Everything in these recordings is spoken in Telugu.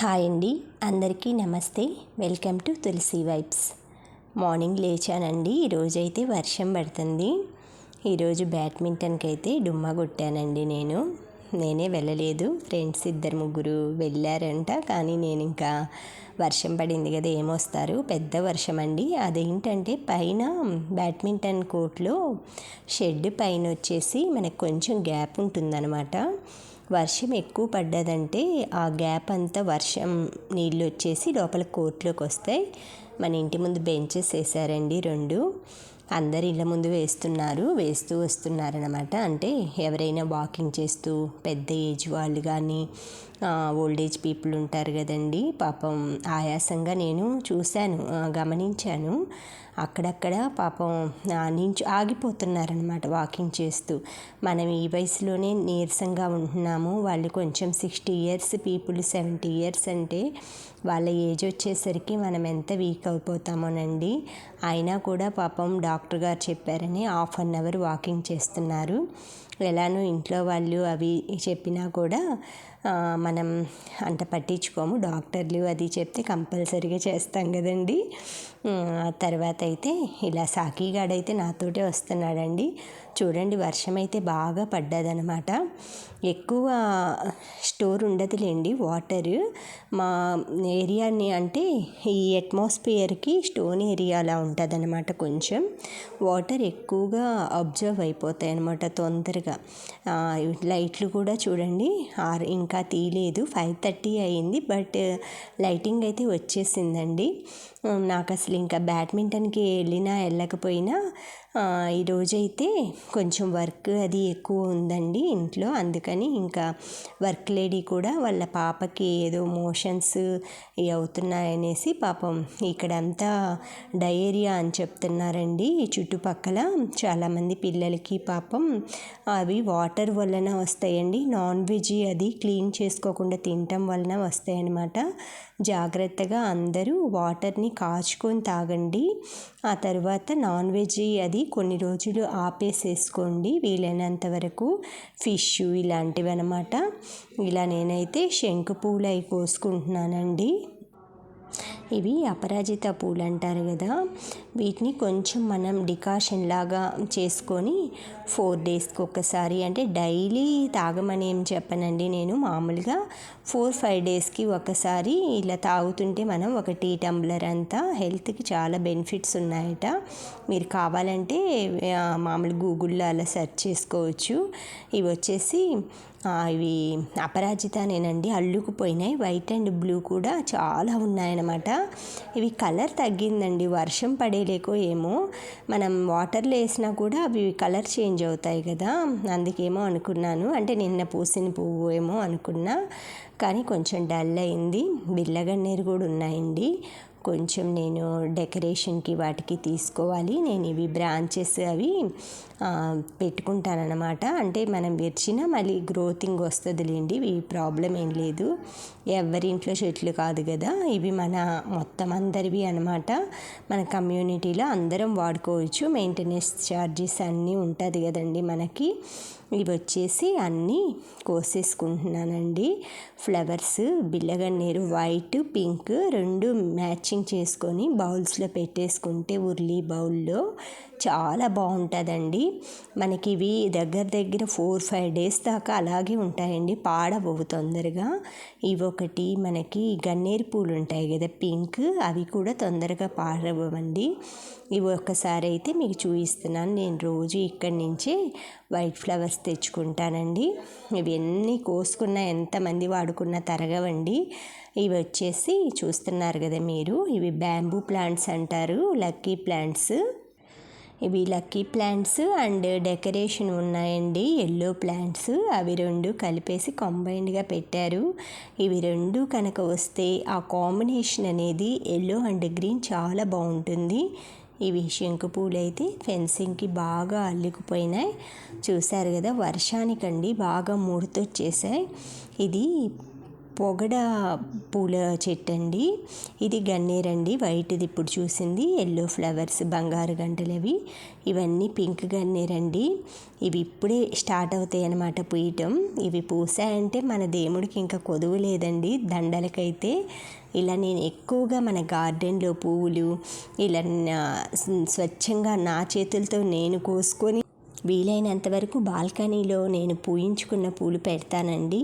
హాయ్ అండి. అందరికీ నమస్తే. Welcome to Tulasi vibes. Morning లేచానండి. ఈరోజైతే వర్షం పడుతుంది. ఈరోజు బ్యాడ్మింటన్కి అయితే డుమ్మా కొట్టానండి నేను. నేనే వెళ్ళలేదు. ఫ్రెండ్స్ ఇద్దరు ముగ్గురు వెళ్ళారంట. కానీ నేను ఇంకా వర్షం పడింది కదా ఏమొస్తారు? పెద్ద వర్షం అండి అదేంటంటే పైన బ్యాడ్మింటన్ కోర్ట్లో షెడ్ పైన వచ్చేసి మనకు కొంచెం గ్యాప్ ఉంటుందన్నమాట. వర్షం ఎక్కువ పడ్డదంటే ఆ గ్యాప్ అంతా వర్షం నీళ్ళు వచ్చేసి లోపల కోర్టులోకి వస్తాయి. మన ఇంటి ముందు బెంచెస్ వేసారండి రెండు. అందరు ఇళ్ళ ముందు వేస్తున్నారు వేస్తూ వస్తున్నారనమాట అంటే ఎవరైనా వాకింగ్ చేస్తూ పెద్ద ఏజ్ వాళ్ళు కానీ ఓల్డేజ్ పీపుల్ ఉంటారు కదండి. పాపం ఆయాసంగా నేను చూశాను గమనించాను. అక్కడక్కడ పాపం నించు ఆగిపోతున్నారనమాట వాకింగ్ చేస్తూ. మనం ఈ వయసులోనే నీరసంగా ఉంటున్నాము. వాళ్ళు కొంచెం sixty years people seventy years అంటే వాళ్ళ ఏజ్ వచ్చేసరికి మనం ఎంత వీక్ అయిపోతామోనండి. అయినా కూడా పాపం డాక్టర్ గారు చెప్పారని హాఫ్ అన్ అవర్ వాకింగ్ చేస్తున్నారు. ఎలానో ఇంట్లో వాళ్ళు అవి చెప్పినా కూడా మనం అంత పట్టించుకోము. డాక్టర్లు అది చెప్తే కంపల్సరీగా చేస్తాం కదండి. తర్వాత అయితే ఇలా సాకిగాడైతే నాతోటే వస్తున్నాడండి. చూడండి వర్షం అయితే బాగా పడ్డదనమాట ఎక్కువ స్టోర్ ఉండదులేండి వాటర్. మా ఏరియాని అంటే ఈ అట్మాస్ఫియర్కి స్టోన్ ఏరియాలా ఉంటుందన్నమాట కొంచెం. వాటర్ ఎక్కువగా అబ్జర్వ్ అయిపోతాయి అనమాట తొందరగా లైట్లు కూడా చూడండి ఆరు ఇంకా తీయలేదు ఫైవ్ థర్టీ అయింది బట్ లైటింగ్ అయితే వచ్చేసిందండి. నాకు అసలు ఇంకా బ్యాడ్మింటన్కి వెళ్ళినా వెళ్ళకపోయినా ఈరోజైతే కొంచెం వర్క్ అది ఎక్కువ ఉందండి ఇంట్లో. అందుకని ఇంకా వర్క్ లేడీ కూడా వాళ్ళ పాపకి ఏదో మోషన్స్ అవుతున్నాయనేసి పాపం ఇక్కడంతా డయేరియా అని చెప్తున్నారండి. చుట్టుపక్కల చాలామంది పిల్లలకి పాపం అవి వాటర్ వలన వస్తాయండి. నాన్ వెజ్ అది క్లీన్ చేసుకోకుండా తినటం వలన వస్తాయన్నమాట. జాగ్రత్తగా అందరూ వాటర్ని కాచుకొని తాగండి. ఆ తర్వాత నాన్ వెజ్ అది కొన్ని రోజులు ఆపేసేసుకోండి. వీలైనంత వరకు ఫిష్ ఇలాంటివి అనమాట ఇలా నేనైతే శంకు పూలు అవి కోసుకుంటున్నానండి ఇవి అపరాజిత పూలు అంటారు కదా. వీటిని కొంచెం మనం డికాషన్ లాగా చేసుకొని ఫోర్ డేస్కి ఒకసారి అంటే డైలీ తాగమని ఏం చెప్పనండి నేను. మామూలుగా ఫోర్ ఫైవ్ డేస్కి ఒకసారి ఇలా తాగుతుంటే మనం ఒక టీ టంబ్లర్ అంతా హెల్త్కి చాలా బెనిఫిట్స్ ఉన్నాయట. మీరు కావాలంటే మామూలు గూగుల్లో అలా సెర్చ్ చేసుకోవచ్చు. ఇవి వచ్చేసి ఇవి అపరాజితనేనండి. అల్లుకుపోయినాయి. వైట్ అండ్ బ్లూ కూడా చాలా ఉన్నాయన్నమాట. ఇవి కలర్ తగ్గిందండి. వర్షం పడేలేకో ఏమో. మనం వాటర్లో వేసినా కూడా అవి కలర్ చేంజ్ అవుతాయి కదా. అందుకేమో అనుకున్నాను. అంటే నిన్న పూసిన పువ్వు ఏమో అనుకున్నా. కానీ కొంచెం డల్ అయింది. బిల్లగన్నేరు కూడా ఉన్నాయండి. కొంచెం నేను డెకరేషన్కి వాటికి తీసుకోవాలి. నేను ఇవి బ్రాంచెస్ అవి పెట్టుకుంటానన్నమాట అంటే మనం విరిచినా మళ్ళీ గ్రోతింగ్ వస్తుందిలేండి ఈ ప్రాబ్లం ఏం లేదు. ఎవరింట్లో చెట్లు కాదు కదా ఇవి మన మొత్తం అందరివి అనమాట మన కమ్యూనిటీలో అందరం వాడుకోవచ్చు మెయింటెనెన్స్ ఛార్జెస్ అన్నీ ఉంటుంది కదండి మనకి. ఇవి వచ్చేసి అన్నీ కోసేసుకుంటున్నానండి. ఫ్లవర్స్ బిల్లగన్నేరు వైట్ పింక్ రెండు మ్యాచింగ్ చేసుకొని బౌల్స్లో పెట్టేసుకుంటే ఉర్లీ బౌల్లో చాలా బాగుంటుందండి. మనకి ఇవి దగ్గర దగ్గర ఫోర్ ఫైవ్ డేస్ దాకా అలాగే ఉంటాయండి. పాడబోవు తొందరగా. ఇవి ఒకటి మనకి గన్నేరు పూలు ఉంటాయి కదా పింక్ అవి కూడా తొందరగా పాడవండి ఇవి ఒక్కసారి అయితే మీకు చూపిస్తున్నాను నేను రోజు ఇక్కడి నుంచే వైట్ ఫ్లవర్స్ తెచ్చుకుంటానండి. ఇవి ఎన్ని కోసుకున్నా ఎంతమంది వాడుకున్నా తరగవండి. ఇవి వచ్చేసి చూస్తున్నారు కదా మీరు ఇవి బ్యాంబూ ప్లాంట్స్ అంటారు లక్కీ ప్లాంట్స్. ఇవి లక్కీ ప్లాంట్స్ అండ్ డెకరేషన్ ఉన్నాయండి. ఎల్లో ప్లాంట్స్ అవి రెండు కలిపేసి కంబైన్డ్గా పెట్టారు. ఇవి రెండు కనుక వస్తే ఆ కాంబినేషన్ అనేది ఎల్లో అండ్ గ్రీన్ చాలా బాగుంటుంది. ఇవి శంకు పూలు అయితే ఫెన్సింగ్కి బాగా అల్లుకుపోయినాయి. చూశారు కదా వర్షానికండి బాగా ముడతొచ్చేసాయి. ఇది పొగడ పూల చెట్టు అండి ఇది గన్నేరండి. వైట్ది ఇప్పుడు చూసింది. ఎల్లో ఫ్లవర్స్ బంగారు గంటలు అవి ఇవన్నీ పింక్ గన్నేరండి. ఇవి ఇప్పుడే స్టార్ట్ అవుతాయి అన్నమాట పూయటం ఇవి పూసాయంటే మన దేవుడికి ఇంకా కొదువు లేదండి దండలకైతే. ఇలా నేను ఎక్కువగా మన గార్డెన్లో పువ్వులు ఇలా స్వచ్ఛంగా నా చేతులతో నేను కోసుకొని వీలైనంత వరకు బాల్కనీలో నేను పూయించుకున్న పూలు పెడతానండి.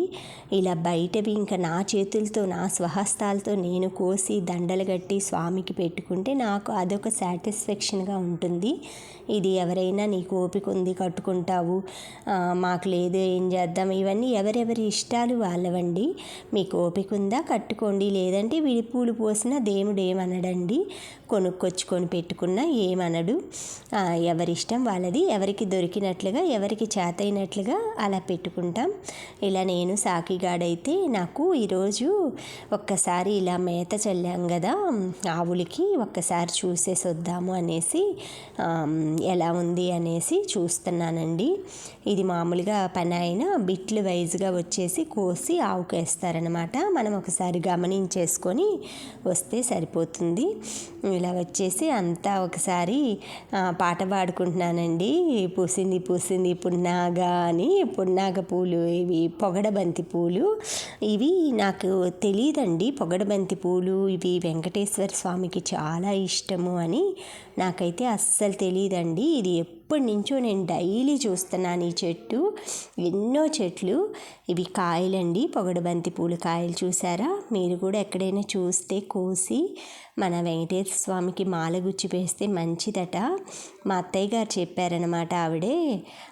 ఇలా బయటవి ఇంకా నా చేతులతో నా స్వహస్తాలతో నేను కోసి దండలు కట్టి స్వామికి పెట్టుకుంటే నాకు అదొక సాటిస్ఫాక్షన్గా ఉంటుంది. ఇది ఎవరైనా నీకు ఓపిక ఉంది కట్టుకుంటావు మాకు లేదు ఏం చేద్దాం? ఇవన్నీ ఎవరెవరి ఇష్టాలు వాళ్ళవండి. మీకు ఓపిక ఉందా? కట్టుకోండి. లేదంటే విడి పూలు పోసిన దేవుడు ఏమనడండి? కొనుక్కొచ్చుకొని పెట్టుకున్నా ఏమనడు? ఎవరిష్టం వాళ్ళది ఎవరికి దొరికినట్లుగా ఎవరికి చేతైనట్లుగా అలా పెట్టుకుంటాం. ఇలా నేను సాకిగాడైతే నాకు ఈరోజు ఒక్కసారి ఇలా మేత చల్లాం కదా ఆవులకి ఒక్కసారి చూసేసి వద్దాము అనేసి ఎలా ఉంది అనేసి చూస్తున్నానండి. ఇది మామూలుగా పని అయిన బిట్లు వైజ్గా వచ్చేసి కోసి ఆవుకేస్తారనమాట. మనం ఒకసారి గమనించేసుకొని వస్తే సరిపోతుంది. ఇలా వచ్చేసి అంతా ఒకసారి పాట పాడుకుంటున్నానండి. పూసింది పూసింది. పున్నాగ అని పున్నాగ పూలు ఇవి పొగడబంతి పూలు. ఇవి నాకు తెలియదండి పొగడబంతి పూలు ఇవి వెంకటేశ్వర స్వామికి చాలా ఇష్టము అని నాకైతే అస్సలు తెలియదండి ఇది ఎప్పటి నుంచో నేను డైలీ చూస్తున్నాను ఈ చెట్టు. ఎన్నో చెట్లు. ఇవి కాయలండి. పొగడబంతి పూలు కాయలు చూసారా? మీరు కూడా ఎక్కడైనా చూస్తే కోసి మన వెంకటేశ్వర స్వామికి మాల గుచ్చి వేస్తే మంచిదట. మా అత్తయ్య గారు చెప్పారనమాట ఆవిడే.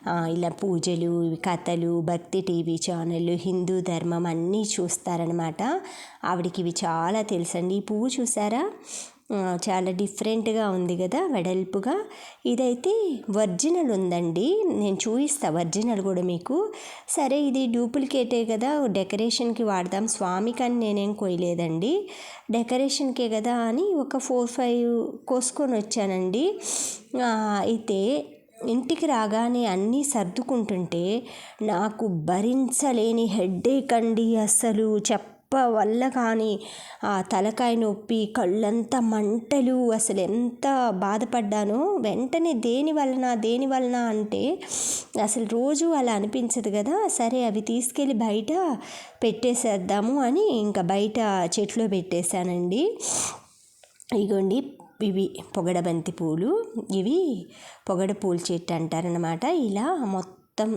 ఇలా పూజలు కథలు భక్తి టీవీ ఛానళ్ళు హిందూ ధర్మం అన్నీ చూస్తారనమాట ఆవిడకి ఇవి చాలా తెలుసండి. ఈ పువ్వు చూసారా? చాలా డిఫరెంట్గా ఉంది కదా వెడల్పుగా. ఇదైతే ఒరిజినల్ ఉందండి. నేను చూపిస్తా ఒరిజినల్ కూడా మీకు. సరే ఇది డూప్లికేటే కదా. డెకరేషన్కి వాడదాం. స్వామికి అని నేనేం కొయ్యలేదండి. డెకరేషన్కే కదా అని ఒక ఫోర్ ఫైవ్ కోసుకొని వచ్చానండి. అయితే ఇంటికి రాగానే అన్నీ సర్దుకుంటుంటే నాకు భరించలేని హెడ్ఏక్ అండి అస్సలు చెప్ప వల్ల కానీ ఆ తలకాయ నొప్పి కళ్ళంతా మంటలు అసలు ఎంత బాధపడ్డానో వెంటనే దేని వలన దేని వలన అంటే అసలు రోజు అలా అనిపించదు కదా సరే అవి తీసుకెళ్ళి బయట పెట్టేసేద్దాము అని ఇంకా బయట చెట్లో పెట్టేశానండి. ఇగోండి ఇవి పొగడబంతి పూలు. ఇవి పొగడ పూల చెట్టు అంటారనమాట ఇలా మొత్తం మొత్తం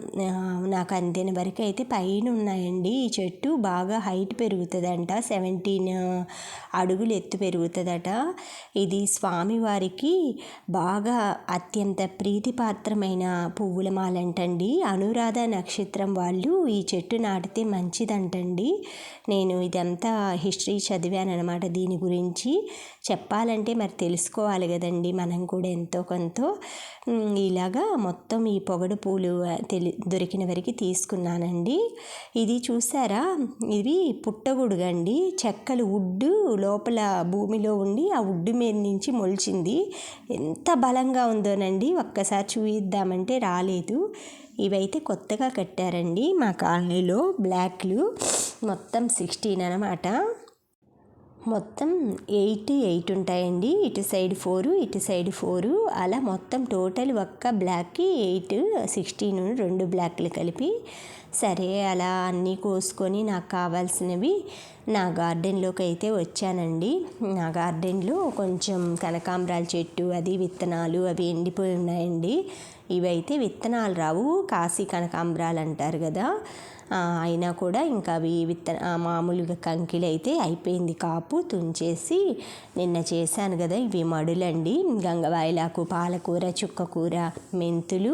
నాకు అందిన వరకు అయితే పైన ఉన్నాయండి. ఈ చెట్టు బాగా హైట్ పెరుగుతుందంట. సెవెంటీన్ అడుగులు ఎత్తు పెరుగుతుందట. ఇది స్వామివారికి బాగా అత్యంత ప్రీతిపాత్రమైన పువ్వుల మాలంటండి. అనురాధ నక్షత్రం వాళ్ళు ఈ చెట్టు నాటితే మంచిదంటండి. నేను ఇదంతా హిస్టరీ చదివాను అనమాట దీని గురించి. చెప్పాలంటే మరి తెలుసుకోవాలి కదండి మనం కూడా ఎంతో కొంత ఇలాగా మొత్తం ఈ పొగడు పూలు తెలి దొరికిన వరకు తీసుకున్నానండి. ఇది చూసారా? ఇది పుట్టగొడుగండి చెక్కలు వుడ్డు లోపల భూమిలో ఉండి ఆ వుడ్డు మీద నుంచి మొలిచింది. ఎంత బలంగా ఉందోనండి. ఒక్కసారి చూయిద్దామంటే రాలేదు. ఇవైతే కొత్తగా కట్టారండి మా కాలనీలో బ్లాక్లు. మొత్తం సిక్స్టీన్ అనమాట. మొత్తం ఎయిట్ ఎయిట్ ఉంటాయండి. ఇటు సైడ్ ఫోరు ఇటు సైడ్ ఫోరు. అలా మొత్తం టోటల్ ఒక్క బ్లాక్కి ఎయిట్ సిక్స్టీన్ రెండు బ్లాక్లు కలిపి సరే అలా అన్నీ కోసుకొని నాకు కావాల్సినవి నా గార్డెన్లోకి అయితే వచ్చానండి. నా గార్డెన్లో కొంచెం కనకాంబరాల చెట్టు అది విత్తనాలు అవి ఎండిపోయి ఉన్నాయండి. ఇవైతే విత్తనాలు రావు కాశీ కనకాంబరాలు అంటారు కదా. అయినా కూడా ఇంకా అవి విత్తన మామూలుగా కంకిలు అయితే అయిపోయింది కాపు తుంచేసి నిన్న చేశాను కదా ఇవి మడులండి. గంగవాయిలాకు పాలకూర చుక్కకూర మెంతులు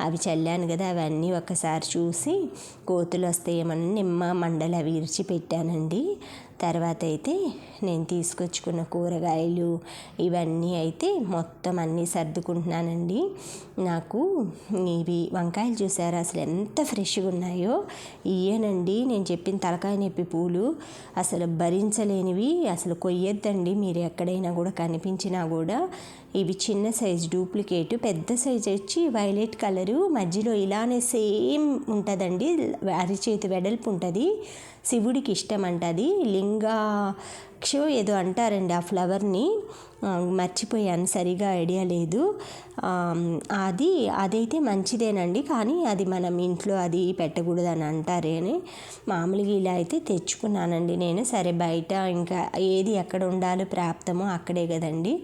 అవి చల్లాను కదా అవన్నీ ఒకసారి చూసి కోతులు వస్తాయేమని నిమ్మ మండల విరిచి పెట్టానండి తర్వాత అయితే నేను తీసుకొచ్చుకున్న కూరగాయలు ఇవన్నీ అయితే మొత్తం అన్నీ సర్దుకుంటున్నానండి. నాకు ఇవి వంకాయలు చూసారా? అసలు ఎంత ఫ్రెష్గా ఉన్నాయో. ఇయ్యనండి. నేను చెప్పిన తలకాయ నొప్పి పూలు అసలు భరించలేనివి. అసలు కొయ్యొద్దండి. మీరు ఎక్కడైనా కూడా కనిపించినా కూడా ఇవి చిన్న సైజ్ డూప్లికేట్ పెద్ద సైజ్ వచ్చి వైలెట్ కలరు మధ్యలో ఇలానే సేమ్ ఉంటుందండి. అరిచేతి వెడల్పు ఉంటుంది. శివుడికి ఇష్టం అంటది లింగాక్షో ఏదో అంటారండి ఆ ఫ్లవర్ని. మర్చిపోయాను సరిగా ఐడియా లేదు. అది అదైతే మంచిదేనండి. కానీ అది మనం ఇంట్లో అది పెట్టకూడదు అని అంటారే అని మామూలుగా ఇలా అయితే తెచ్చుకున్నానండి నేను. సరే బయట ఇంకా ఏది ఎక్కడ ఉండాలో ప్రాప్తమో అక్కడే కదండి.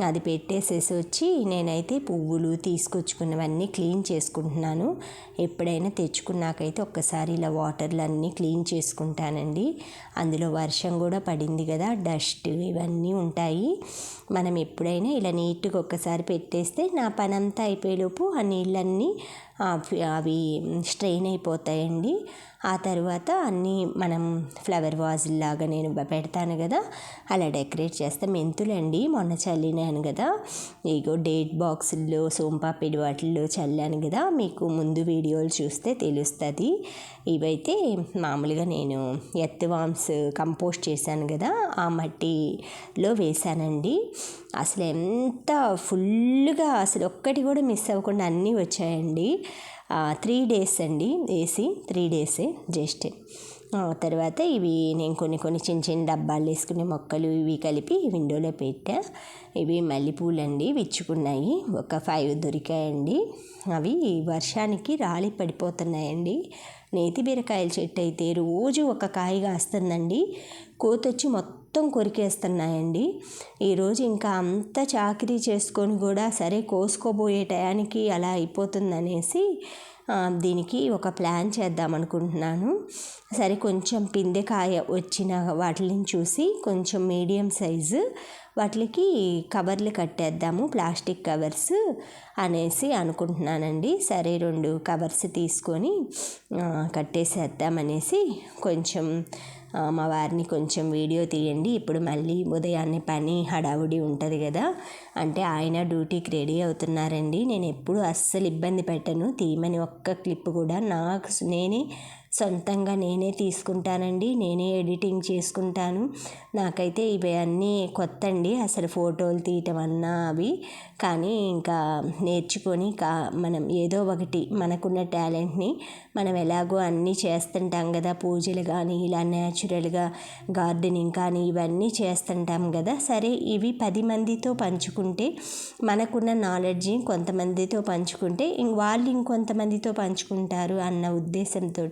అది పెట్టేసేసి వచ్చి నేనైతే పువ్వులు తీసుకొచ్చుకున్నవన్నీ క్లీన్ చేసుకుంటున్నాను. ఎప్పుడైనా తెచ్చుకున్నాకైతే ఒక్కసారి ఇలా వాటర్లు అన్నీ క్లీన్ చేసుకుంటానండి. అందులో వర్షం కూడా పడింది కదా డస్ట్ ఇవన్నీ ఉంటాయి. మనం ఎప్పుడైనా ఇలా నీట్గా ఒక్కసారి పెట్టేస్తే నా పనంతా అయిపోయేలోపు ఆ నీళ్ళన్నీ అవి స్ట్రెయిన్ అయిపోతాయండి. ఆ తర్వాత అన్నీ మనం ఫ్లవర్ వాజ్లాగా నేను పెడతాను కదా అలా డెకరేట్ చేస్తే. మెంతులండి మొన్న చల్లినాను కదా. ఇగో డేట్ బాక్సుల్లో సోంపాపిడి వాటిల్లో చల్లాను కదా. మీకు ముందు వీడియోలు చూస్తే తెలుస్తుంది. ఇవైతే మామూలుగా నేను ఎత్తువామ్స్ కంపోస్ట్ చేశాను కదా ఆ మట్టిలో వేశానండి. అసలు ఎంత ఫుల్గా అసలు ఒక్కటి కూడా మిస్ అవ్వకుండా అన్నీ వచ్చాయండి. త్రీ డేస్ అండి వేసి త్రీ డేసే జస్ట్ తర్వాత ఇవి నేను కొన్ని కొన్ని చిన్న చిన్న డబ్బాలు వేసుకునే మొక్కలు ఇవి కలిపి విండోలో పెట్టా. ఇవి మల్లెపూలండి విచ్చుకున్నాయి. ఒక ఫైవ్ దొరికాయండి. అవి వర్షానికి రాలి పడిపోతున్నాయండి. నేతి బీరకాయల చెట్టు అయితే రోజు ఒక కాయ కాస్తుందండి కోతొచ్చి మొత్తం మొత్తం కొరికేస్తున్నాయండి. ఈరోజు ఇంకా అంత చాకరీ చేసుకొని కూడా సరే కోసుకోబోయే టయానికి అలా అయిపోతుందనేసి దీనికి ఒక ప్లాన్ చేద్దాం అనుకుంటున్నాను. సరే కొంచెం పిందెకాయ వచ్చిన వాటిని చూసి కొంచెం మీడియం సైజు వాటికి కవర్లు కట్టేద్దాము ప్లాస్టిక్ కవర్స్ అనేసి అనుకుంటున్నానండి. సరే రెండు కవర్స్ తీసుకొని కట్టేసేద్దామనేసి కొంచెం మా వారిని కొంచెం వీడియో తీయండి. ఇప్పుడు మళ్ళీ ఉదయాన్నే పని హడావుడి ఉంటుంది కదా. అంటే ఆయన డ్యూటీకి రెడీ అవుతున్నారండి. నేను ఎప్పుడు అస్సలు ఇబ్బంది పెట్టను. తీయమని ఒక్క క్లిప్ కూడా నాకు నేనే సొంతంగా నేనే తీసుకుంటానండి నేనే ఎడిటింగ్ చేసుకుంటాను. నాకైతే ఇవి అన్నీ కొత్త అండి అసలు ఫోటోలు తీయటం అన్నా అవి. కానీ ఇంకా నేర్చుకొని కా మనం ఏదో ఒకటి మనకున్న టాలెంట్ని మనం ఎలాగో అన్నీ చేస్తుంటాం కదా పూజలు కానీ ఇలా న్యాచురల్గా గార్డెనింగ్ కానీ ఇవన్నీ చేస్తుంటాం కదా. సరే ఇవి పది మందితో పంచుకుంటే మనకున్న నాలెడ్జ్ని కొంతమందితో పంచుకుంటే వాళ్ళు ఇంకొంతమందితో పంచుకుంటారు అన్న ఉద్దేశంతో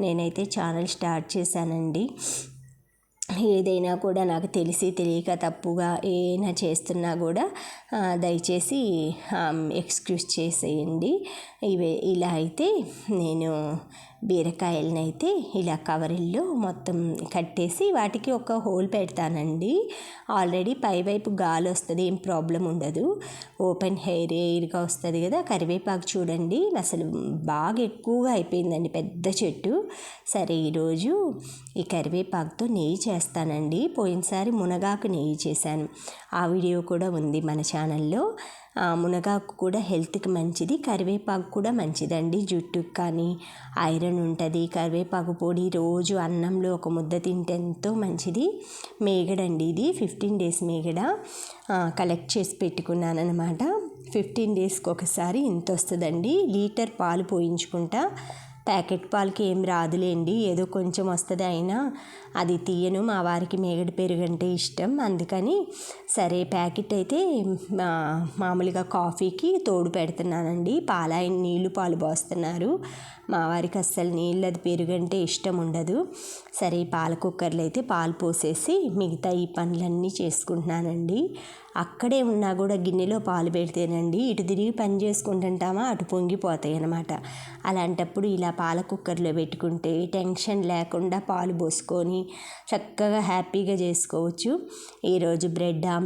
నేనైతే ఛానల్ స్టార్ట్ చేశానండి. ఏదైనా కూడా నాకు తెలిసి తెలియక తప్పుగా ఏమైనా చేస్తున్నా కూడా దయచేసి ఎక్స్క్యూజ్ చేసేయండి. ఇవే ఇలా అయితే నేను బీరకాయలని అయితే ఇలా కవరిల్లో మొత్తం కట్టేసి వాటికి ఒక హోల్ పెడతానండి. ఆల్రెడీ పైవైపు గాలి వస్తుంది ఏం ప్రాబ్లం ఉండదు. ఓపెన్ హెయిర్ ఎయిర్గా వస్తుంది కదా కరివేపాకు చూడండి. అసలు బాగా ఎక్కువగా అయిపోయిందండి పెద్ద చెట్టు. సరే ఈరోజు ఈ కరివేపాకుతో నెయ్యి చేస్తానండి. పోయినసారి మునగాకు నెయ్యి చేశాను. ఆ వీడియో కూడా ఉంది మన ఛానల్లో. మునగాకు కూడా హెల్త్కి మంచిది కరివేపాకు కూడా మంచిదండి. జుట్టుకు కానీ ఐరన్ ఉంటుంది. కరివేపాకు పొడి రోజు అన్నంలో ఒక ముద్ద తింటే ఎంతో మంచిది. మేగడండి ఇది ఫిఫ్టీన్ డేస్ మేగడ. కలెక్ట్ చేసి పెట్టుకున్నాను అనమాట ఫిఫ్టీన్ డేస్కి ఒకసారి ఇంత వస్తుందండి లీటర్ పాలు పోయించుకుంటా. ప్యాకెట్ పాలకి ఏం రాదులేండి. ఏదో కొంచెం వస్తుంది అయినా అది తీయను. మా వారికి మేగడ పెరుగు అంటే ఇష్టం. అందుకని సరే ప్యాకెట్ అయితే మామూలుగా కాఫీకి తోడు పెడుతున్నానండి. పాలాయన నీళ్ళు పాలు పోస్తున్నారు. మా వారికి అస్సలు నీళ్ళు అది పెరుగంటే ఇష్టం ఉండదు. సరే పాల కుక్కర్లో అయితే పాలు పోసేసి మిగతా ఈ పనులన్నీ చేసుకుంటున్నానండి. అక్కడే ఉన్నా కూడా గిన్నెలో పాలు పెడితేనండి ఇటు తిరిగి పని చేసుకుంటుంటామా అటు పొంగిపోతాయి అన్నమాట. అలాంటప్పుడు ఇలా పాల కుక్కర్లో పెట్టుకుంటే టెన్షన్ లేకుండా పాలు పోసుకొని చక్కగా హ్యాపీగా చేసుకోవచ్చు. ఈరోజు బ్రెడ్ ఆమ్లెట్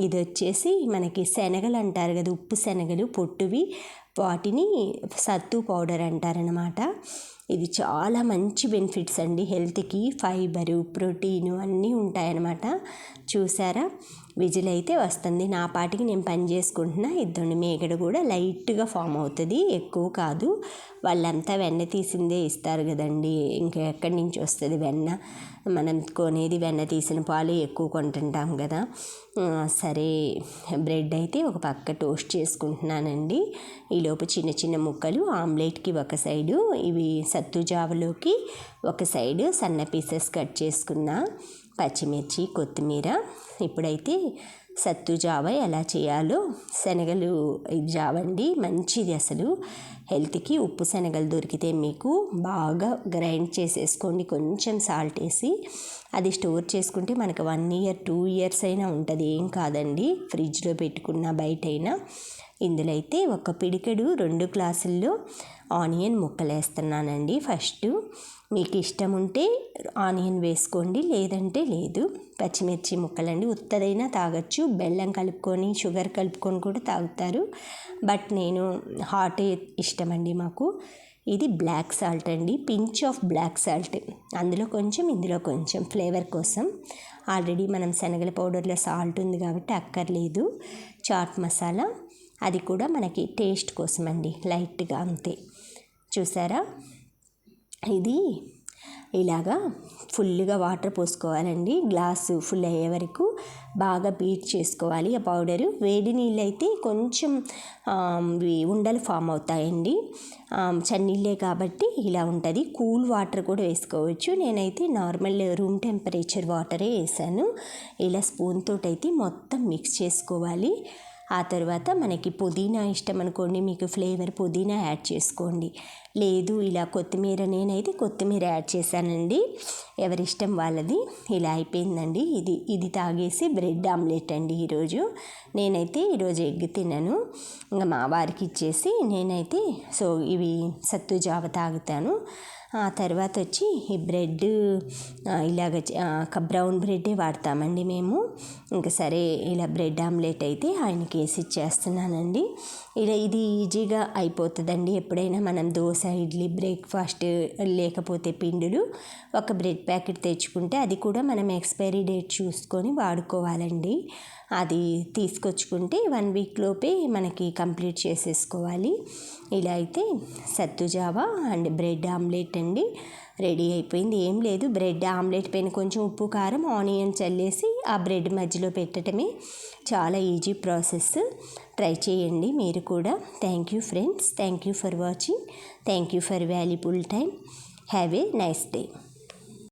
ఇది వచ్చేసి మనకి శనగలు అంటారు కదా ఉప్పు శనగలు పొట్టువి. వాటిని సత్తు పౌడర్ అంటారనమాట ఇది చాలా మంచి బెనిఫిట్స్ అండి హెల్త్కి. ఫైబరు ప్రోటీను అన్నీ ఉంటాయన్నమాట. చూసారా? విజిల్ అయితే వస్తుంది. నా పాటికి నేను పని చేసుకుంటున్నా. ఇద్దరిని మేకడ కూడా లైట్గా ఫామ్ అవుతుంది. ఎక్కువ కాదు. వాళ్ళంతా వెన్న తీసిందే ఇస్తారు కదండి. ఇంకా ఎక్కడి నుంచి వస్తుంది వెన్న? మనం కొనేది వెన్న తీసిన పాలు ఎక్కువ కొంటుంటాం కదా. సరే. బ్రెడ్ అయితే ఒక పక్క టోస్ట్ చేసుకుంటున్నానండి. ఈలోపు చిన్న చిన్న ముక్కలు ఆమ్లెట్కి ఒక సైడు ఇవి సత్తు జావలోకి ఒక సైడు సన్న పీసెస్ కట్ చేసుకున్న. పచ్చిమిర్చి కొత్తిమీర. ఇప్పుడైతే సత్తు జావ ఎలా చేయాలో శనగలు జావండి. మంచిది అసలు. హెల్త్కి ఉప్పు శనగలు దొరికితే మీకు బాగా గ్రైండ్ చేసేసుకోండి. కొంచెం సాల్ట్ వేసి అది స్టోర్ చేసుకుంటే మనకు వన్ ఇయర్ టూ ఇయర్స్ అయినా ఉంటుంది. ఏం కాదండి. ఫ్రిడ్జ్లో పెట్టుకున్న బయట అయినా ఇందులో అయితే ఒక పిడికెడు రెండు గ్లాసుల్లో ఆనియన్ ముక్కలు వేస్తున్నానండి ఫస్ట్ మీకు ఇష్టం ఉంటే ఆనియన్ వేసుకోండి లేదంటే లేదు. పచ్చిమిర్చి ముక్కలండి. ఉత్తదైనా తాగొచ్చు. బెల్లం కలుపుకొని షుగర్ కలుపుకొని కూడా తాగుతారు. బట్ నేను హాట్ ఇష్టమండి మాకు. ఇది బ్లాక్ సాల్ట్ అండి. Pinch of black salt. అందులో కొంచెం ఇందులో కొంచెం ఫ్లేవర్ కోసం. ఆల్రెడీ మనం శనగల పౌడర్లో సాల్ట్ ఉంది కాబట్టి అక్కర్లేదు. చాట్ మసాలా. అది కూడా మనకి టేస్ట్ కోసం అండి లైట్గా అంతే. చూసారా? ఇది ఇలాగా ఫుల్గా వాటర్ పోసుకోవాలండి. గ్లాసు ఫుల్ అయ్యే వరకు బాగా బీట్ చేసుకోవాలి ఆ పౌడరు. వేడి నీళ్ళు అయితే కొంచెం ఉండలు ఫామ్ అవుతాయండి. చన్నీళ్ళే కాబట్టి ఇలా ఉంటుంది. కూల్ వాటర్ కూడా వేసుకోవచ్చు. నేనైతే నార్మల్ రూమ్ టెంపరేచర్ వాటరే వేసాను. ఇలా స్పూన్ తోటైతే మొత్తం మిక్స్ చేసుకోవాలి. ఆ తర్వాత మనకి పుదీనా ఇష్టం అనుకోండి మీకు ఫ్లేవర్ పుదీనా యాడ్ చేసుకోండి. లేదు ఇలా కొత్తిమీర నేనైతే కొత్తిమీర యాడ్ చేశానండి. ఎవరిష్టం వాళ్ళది ఇలా అయిపోయిందండి. ఇది ఇది తాగేసి బ్రెడ్ ఆమ్లెట్ అండి ఈరోజు. నేనైతే ఈరోజు ఎగ్ తిన్నాను ఇంకా మా వారికి ఇచ్చేసి నేనైతే సో ఇవి సత్తు జావ తాగుతాను. ఆ తర్వాత వచ్చి ఈ బ్రెడ్ ఇలాగ బ్రౌన్ బ్రెడ్డే వాడతామండి మేము. ఇంకా సరే ఇలా బ్రెడ్ ఆమ్లెట్ అయితే ఆయనకి వేసి ఇచ్చేస్తున్నానండి. ఇలా ఇది ఈజీగా అయిపోతుందండి. ఎప్పుడైనా మనం దోశ ఇడ్లీ బ్రేక్ఫాస్ట్ లేకపోతే పిండులు ఒక బ్రెడ్ ప్యాకెట్ తెచ్చుకుంటే అది కూడా మనం ఎక్స్పైరీ డేట్ చూసుకొని వాడుకోవాలండి. అది తీసుకొచ్చుకుంటే వన్ వీక్ లోపే మనకి కంప్లీట్ చేసేసుకోవాలి. ఇలా అయితే సత్తు జావా అండ్ బ్రెడ్ ఆమ్లెట్ పెట్టండి. రెడీ అయిపోయింది. ఏం లేదు. బ్రెడ్ ఆమ్లెట్ పైన కొంచెం ఉప్పు కారం ఆనియన్ చల్లేసి ఆ బ్రెడ్ మధ్యలో పెట్టడమే చాలా ఈజీ ప్రాసెస్. ట్రై చేయండి మీరు కూడా. Thank you friends. Thank you for watching. Thank you for valuable time. Have a nice day.